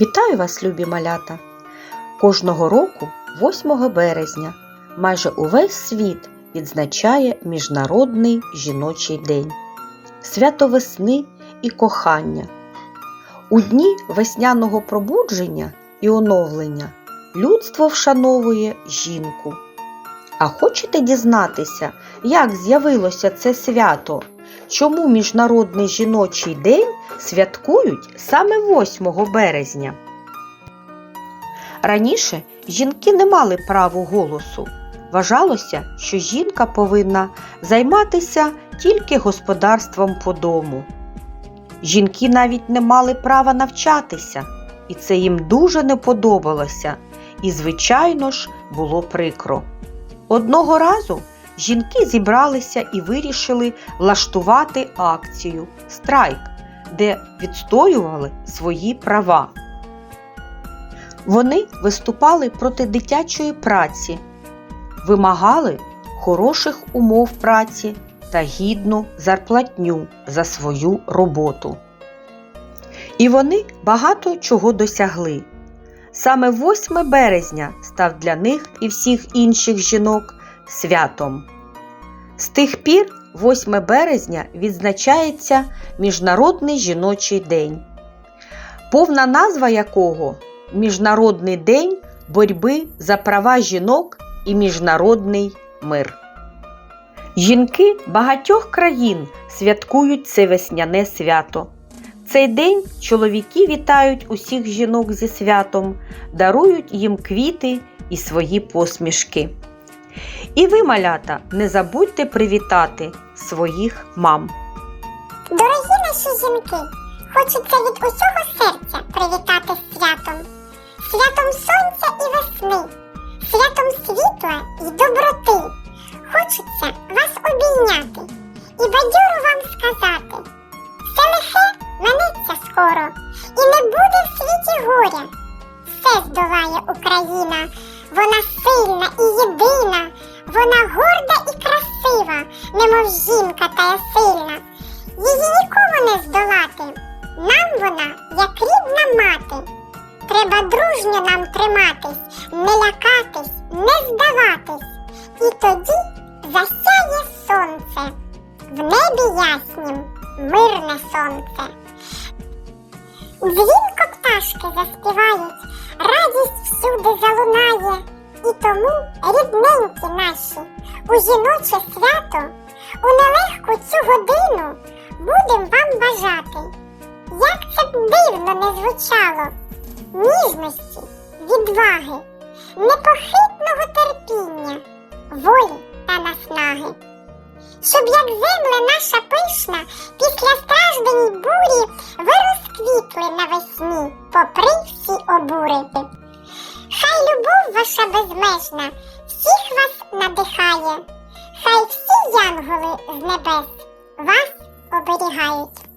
Вітаю вас, любі малята! Кожного року, 8 березня, майже увесь світ відзначає Міжнародний жіночий день, свято весни і кохання. У дні весняного пробудження і оновлення людство вшановує жінку. А хочете дізнатися, як з'явилося це свято? Чому Міжнародний жіночий день святкують саме 8 березня? Раніше жінки не мали права голосу. Вважалося, що жінка повинна займатися тільки господарством по дому. Жінки навіть не мали права навчатися, і це їм дуже не подобалося, і, звичайно ж, було прикро. Одного разу жінки зібралися і вирішили влаштувати акцію страйк, де відстоювали свої права. Вони виступали проти дитячої праці, вимагали хороших умов праці та гідну зарплатню за свою роботу. І вони багато чого досягли. Саме 8 березня став для них і всіх інших жінок святом. З тих пір 8 березня відзначається Міжнародний жіночий день, повна назва якого Міжнародний день боротьби за права жінок і міжнародний мир. Жінки багатьох країн святкують це весняне свято. Цей день чоловіки вітають усіх жінок зі святом, дарують їм квіти і свої посмішки. І ви, малята, не забудьте привітати своїх мам. Дорогі наші жінки, хочеться від усього серця привітати святом. Святом сонця і весни, святом світла і доброти. Хочеться вас обійняти і бадьоро вам сказати. Все лихе минеться скоро, красива, немов жінка та я сильна. Її нікому не здолати. Нам вона, як рідна мати. Треба дружньо нам триматись, не лякатись, не здаватись. І тоді засяє сонце. В небі яснім мирне сонце. Дзвінко пташки заспівають, радість всюди залунає. І тому, рідненькі наші, у жіноче годину будем вам бажати. Як це б дивно не звучало, ніжності, відваги, непохитного терпіння, волі та наснаги. Щоб як земля наша пишна, після страждень бурі, ви розквітли навесні, попри всі обури. Хай любов ваша безмежна всіх вас надихає, хай всі янголи з небес вас оберігають.